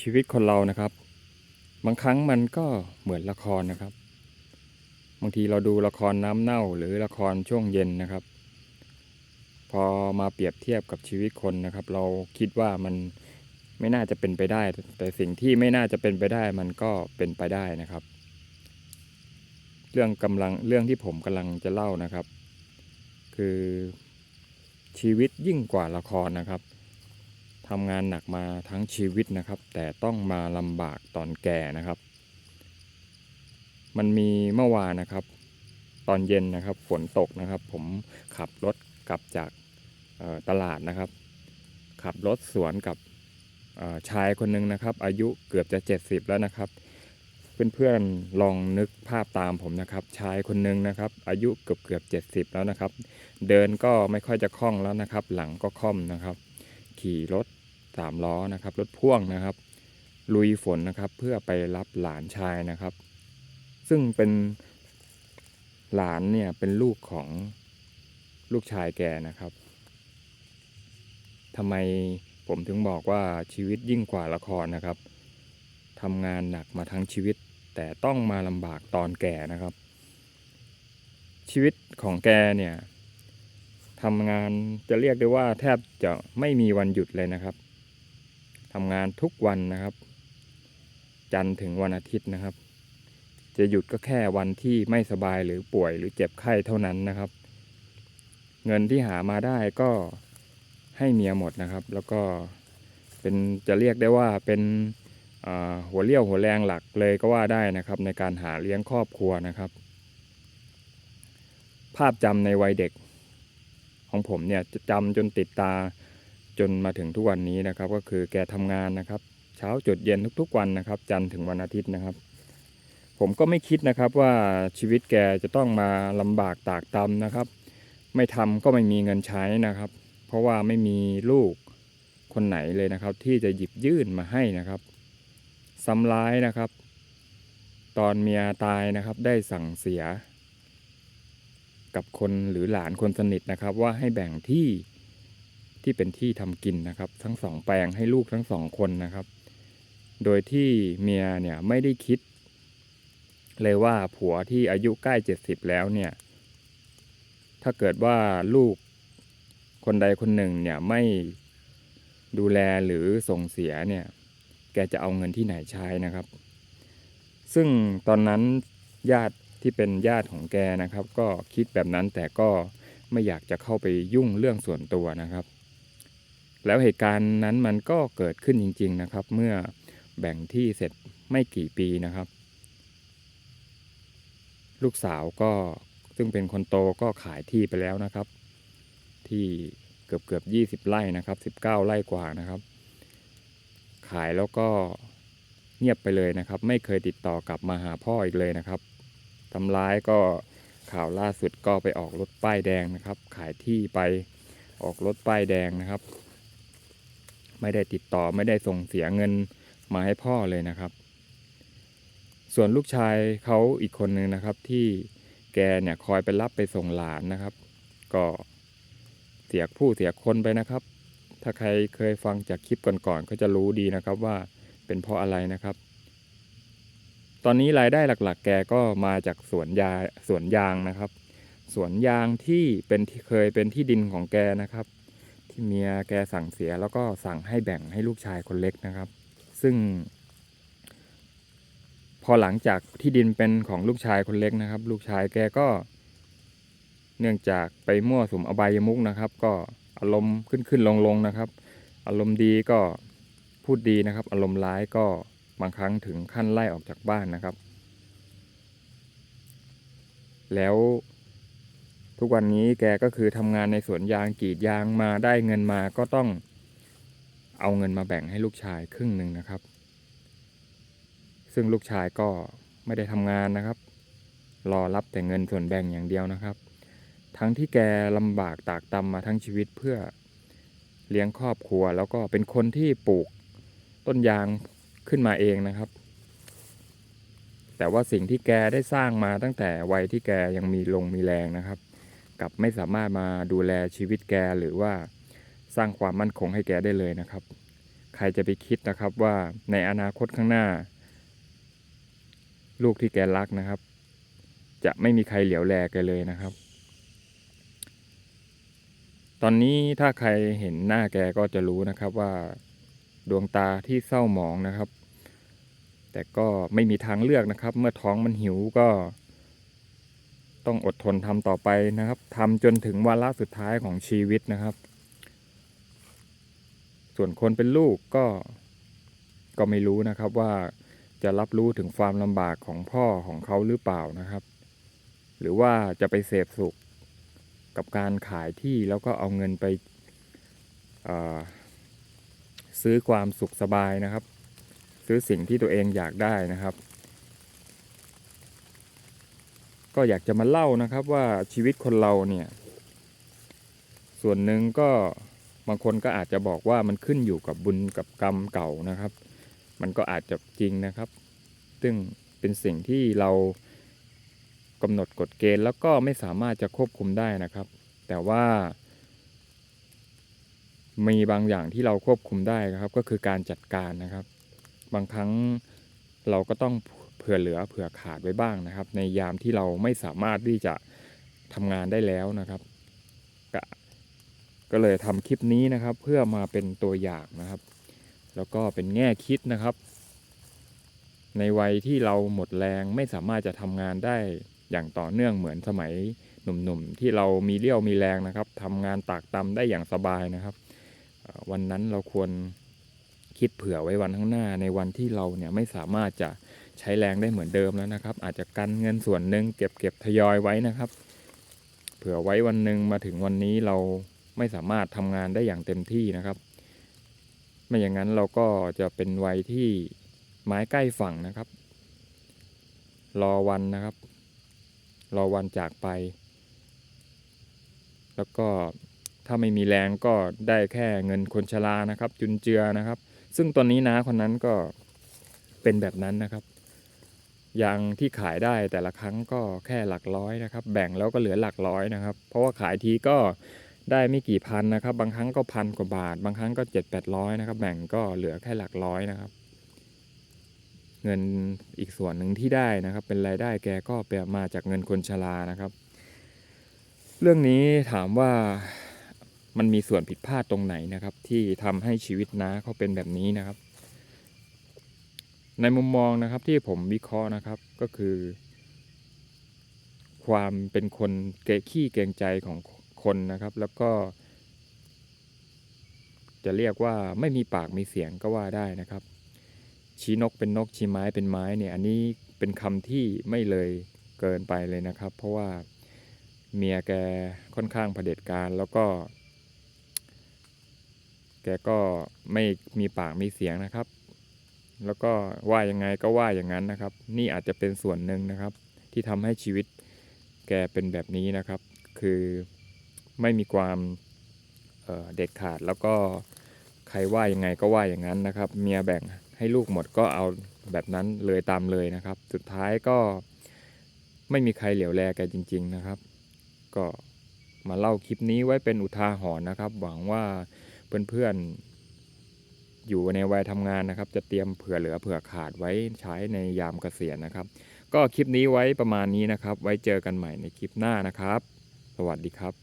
ชีวิตคนเรานะครับ บางครั้งมันก็เหมือนละครนะครับ บางทีเราดูละครน้ำเน่าหรือละครช่วงเย็นนะครับ พอมาเปรียบเทียบกับชีวิตคนนะครับ เราคิดว่ามันไม่น่าจะเป็นไปได้ แต่สิ่งที่ไม่น่าจะเป็นไปได้มันก็เป็นไปได้นะครับ เรื่องกำลังเรื่องที่ผมกำลังจะเล่านะครับ คือชีวิตยิ่งกว่าละครนะครับ ทำงานหนักมาทั้งชีวิตนะครับ แต่ต้องมาลำบากตอนแก่นะครับ มันมีเมื่อวานนะครับ ตอนเย็นนะครับฝนตกนะครับ ผมขับรถกลับจากตลาดนะครับ ขับรถสวนกับชายคนหนึ่งนะครับ อายุเกือบจะ 70 แล้วนะครับ เพื่อนๆลองนึกภาพตามผมนะครับ ชายคนหนึ่งนะครับ อายุเกือบเกือบเจ็ดสิบแล้วนะครับ เดินก็ไม่ค่อยจะคล่องแล้วนะครับ หลังก็ค่อมนะครับ ขี่รถ สามล้อนะครับ รถพ่วงนะครับ ลุยฝนนะครับเพื่อไปรับหลานชายนะครับ ซึ่งเป็นหลานเนี่ยเป็นลูกของลูกชายแกนะครับทำไมผมถึงบอกว่าชีวิตยิ่งกว่าละครนะครับทำงานหนักมาทั้งชีวิต แต่ต้องมาลำบากตอนแก่นะครับ ชีวิตของแกเนี่ยทำงานจะเรียกได้ว่าแทบจะไม่มีวันหยุดเลยนะครับ ทำงานทุกวันนะครับ จันทร์ถึงวันอาทิตย์นะครับ จะหยุดก็แค่วันที่ไม่สบายหรือป่วยหรือเจ็บไข้เท่านั้นนะครับ เงินที่หามาได้ก็ให้เมียหมดนะครับ แล้วก็เป็นจะเรียกได้ว่าเป็นหัวเรี่ยวหัวแรงหลักเลยก็ว่าได้นะครับ ในการหาเลี้ยงครอบครัวนะครับ ภาพจำในวัยเด็กของผมเนี่ยจะจำจนติดตา จนมาถึงทุกวันนี้นะครับ ก็คือแกทำงานนะครับ เช้าจุดเย็นทุกๆวันนะครับ จันทร์ถึงวันอาทิตย์นะครับ ผมก็ไม่คิดนะครับว่าชีวิตแกจะต้องมาลำบากตากตำนะครับ ไม่ทำก็ไม่มีเงินใช้นะครับ เพราะว่าไม่มีลูกคนไหนเลยนะครับ ที่จะหยิบยื่นมาให้นะครับซ้ำร้ายนะครับ ตอนเมียตายนะครับ ได้สั่งเสีย กับคนหรือหลานคนสนิทนะครับ ว่าให้แบ่งที่ ที่เป็นที่ทำกินนะครับ ทั้งสองแปลงให้ลูกทั้งสองคนนะครับ โดยที่เมียเนี่ยไม่ได้คิด เลยว่าผัวที่อายุใกล้เจ็ดสิบแล้วเนี่ย ถ้าเกิดว่าลูกคนใดคนหนึ่งเนี่ยไม่ดูแลหรือส่งเสียเนี่ย แกจะเอาเงินที่ไหนใช้นะครับ ซึ่งตอนนั้นญาติที่เป็นญาติของแกนะครับ ก็คิดแบบนั้นแต่ก็ไม่อยากจะเข้าไปยุ่งเรื่องส่วนตัวนะครับ แล้วเหตุการณ์นั้นมันก็เกิดขึ้นจริง ๆนะครับ เมื่อแบ่งที่เสร็จไม่กี่ปีนะครับ ลูกสาวก็ซึ่งเป็นคนโตก็ขายที่ไปแล้วนะครับ ที่เกือบเกือบยี่สิบไร่นะครับสิบเก้าไร่กว่านะครับ ขายแล้วก็เงียบไปเลยนะครับ ไม่เคยติดต่อกลับมาหาพ่ออีกเลยนะครับทำร้ายก็ข่าวล่าสุดก็ไปออกรถป้ายแดงนะครับ ขายที่ไปออกรถป้ายแดงนะครับ ไม่ได้ติดต่อไม่ได้ส่งเสียเงินมาให้พ่อเลยนะครับ ส่วนลูกชายเขาอีกคนนึงนะครับ ที่แกเนี่ยคอยไปรับไปส่งหลานนะครับ ก็เสียผู้เสียคนไปนะครับ ถ้าใครเคยฟังจากคลิปก่อนๆก็จะรู้ดีนะครับว่าเป็นเพราะอะไรนะครับ ตอนนี้รายได้หลักๆ แกก็มาจากสวนยาสวนยางนะครับ สวนยางที่เป็นที่เคยเป็นที่ดินของแกนะครับ ที่เมียแกสั่งเสียแล้วก็สั่งให้แบ่งให้ลูกชายคนเล็กนะครับ ซึ่ง พอหลังจากที่ดินเป็นของลูกชายคนเล็กนะครับ ลูกชายแกก็ เนื่องจากไปมั่วสุมอบายมุกนะครับ ก็อารมณ์ขึ้นขึ้นลงลงนะครับ อารมณ์ดีก็พูดดีนะครับ อารมณ์ร้ายก็บางครั้งถึงขั้นไล่ออกจากบ้านนะครับ แล้ว ทุกวันนี้แกก็คือทำงานในสวนยางกรีดยางมาได้เงินมาก็ต้องเอาเงินมาแบ่งให้ลูกชายครึ่งหนึ่งนะครับ ซึ่งลูกชายก็ไม่ได้ทำงานนะครับ รอรับแต่เงินส่วนแบ่งอย่างเดียวนะครับ ทั้งที่แกลำบากตากตำมาทั้งชีวิตเพื่อเลี้ยงครอบครัว แล้วก็เป็นคนที่ปลูกต้นยางขึ้นมาเองนะครับ แต่ว่าสิ่งที่แกได้สร้างมาตั้งแต่วัยที่แกยังมีลงมีแรงนะครับ กับไม่สามารถมาดูแลชีวิตแกหรือว่าสร้างความมั่นคงให้แกได้เลยนะครับขรจะไปคิดนะครับว่าในอนาคตข้างหน้า ลูกที่แกรักนะครับ จะไม่มีใครเหลียวแลแกเลยนะครับ ตอนนี้ถ้าใครเห็นหน้าแกก็จะรู้นะครับว่าดวงตาที่เศร้าหมองนะครับ แต่ก็ไม่มีทางเลือกนะครับ เมื่อท้องมันหิวก็ ต้องอดทนทำต่อไปนะครับทำจนถึงวาระสุดท้ายของชีวิตนะครับ ส่วนคนเป็นลูกก็ก็ไม่รู้นะครับว่าจะรับรู้ถึงความลำบากของพ่อของเขาหรือเปล่านะครับ หรือว่าจะไปเสพสุขกับการขายที่แล้วก็เอาเงินไปซื้อความสุขสบายนะครับ ซื้อสิ่งที่ตัวเองอยากได้นะครับ ก็อยากจะมาเล่านะครับว่าชีวิตคนเราเนี่ย ส่วนหนึ่งก็บางคนก็อาจจะบอกว่ามันขึ้นอยู่กับบุญกับกรรมเก่านะครับ มันก็อาจจะจริงนะครับ ซึ่งเป็นสิ่งที่เรากำหนดกฎเกณฑ์แล้วก็ไม่สามารถจะควบคุมได้นะครับ แต่ว่ามีบางอย่างที่เราควบคุมได้ครับ ก็คือการจัดการนะครับ บางครั้งเราก็ต้อง เผื่อเหลือเผื่อขาดไว้บ้างนะครับ ในยามที่เราไม่สามารถที่จะทำงานได้แล้วนะครับก็ก็เลยทำคลิปนี้นะครับ เพื่อมาเป็นตัวอย่างนะครับ แล้วก็เป็นแง่คิดนะครับ ในวัยที่เราหมดแรงไม่สามารถจะทำงานได้อย่างต่อเนื่องเหมือนสมัยหนุ่มๆที่เรามีเรี่ยวมีแรงนะครับทำงานตากตำได้อย่างสบายนะครับ วันนั้นเราควรคิดเผื่อไว้วันข้างหน้าในวันที่เราเนี่ยไม่สามารถจะ ใช้แรงได้เหมือนเดิมแล้วนะครับ อาจจะกันเงินส่วนหนึ่งเก็บเก็บทยอยไว้นะครับ เผื่อไว้วันหนึ่งมาถึงวันนี้เราไม่สามารถทำงานได้อย่างเต็มที่นะครับ ไม่อย่างนั้นเราก็จะเป็นวัยที่ไม้ใกล้ฝั่งนะครับ รอวันนะครับ รอวันจากไป แล้วก็ถ้าไม่มีแรงก็ได้แค่เงินคนชรานะครับ จุนเจือนะครับ ซึ่งตอนนี้น้าคนนั้นก็เป็นแบบนั้นนะครับ ยางที่ขายได้แต่ละครั้งก็แค่หลักร้อยนะครับ แบ่งแล้วก็เหลือหลักร้อยนะครับ เพราะว่าขายทีก็ได้ไม่กี่พันนะครับ บางครั้งก็พันกว่าบาท บางครั้งก็เจ็ดแปดร้อยนะครับ แบ่งก็เหลือแค่หลักร้อยนะครับ เงินอีกส่วนหนึ่งที่ได้นะครับ เป็นรายได้แกก็เปมาจากเงินคนชรานะครับ เรื่องนี้ถามว่ามันมีส่วนผิดพลาดตรงไหนนะครับ ที่ทำให้ชีวิตน้าเขาเป็นแบบนี้นะครับ ในมุมมองนะครับที่ผมวิเคราะห์นะครับก็คือ ความเป็นคนเกขี้เกรงใจของคนนะครับ แล้วก็ จะเรียกว่าไม่มีปากมีเสียงก็ว่าได้นะครับ ชี้นกเป็นนกชี้ไม้เป็นไม้เนี่ย อันนี้เป็นคำที่ไม่เลยเกินไปเลยนะครับ เพราะว่าเมียแกค่อนข้างเผด็จการแล้วก็ แกก็ไม่มีปากมีเสียงนะครับ แล้วก็ว่ายังไงก็ว่าอย่างนั้นนะครับ นี่อาจจะเป็นส่วนหนึ่งนะครับ ที่ทำให้ชีวิตแกเป็นแบบนี้นะครับ คือไม่มีความเเด็ดขาดแล้วก็ใครว่ายังไงก็ว่าอย่างนั้นนะครับ เมียแบ่งให้ลูกหมดก็เอาแบบนั้นเลยตามเลยนะครับ สุดท้ายก็ไม่มีใครเหลียวแลแกจริง ๆนะครับ ก็มาเล่าคลิปนี้ไว้เป็นอุทาหรณ์นะครับ หวังว่าเพื่อนๆ อยู่ในวัยทำงานนะครับ จะเตรียมเผื่อเหลือเผื่อขาดไว้ใช้ในยามเกษียณนะครับ ก็คลิปนี้ไว้ประมาณนี้นะครับ ไว้เจอกันใหม่ในคลิปหน้านะครับ สวัสดีครับ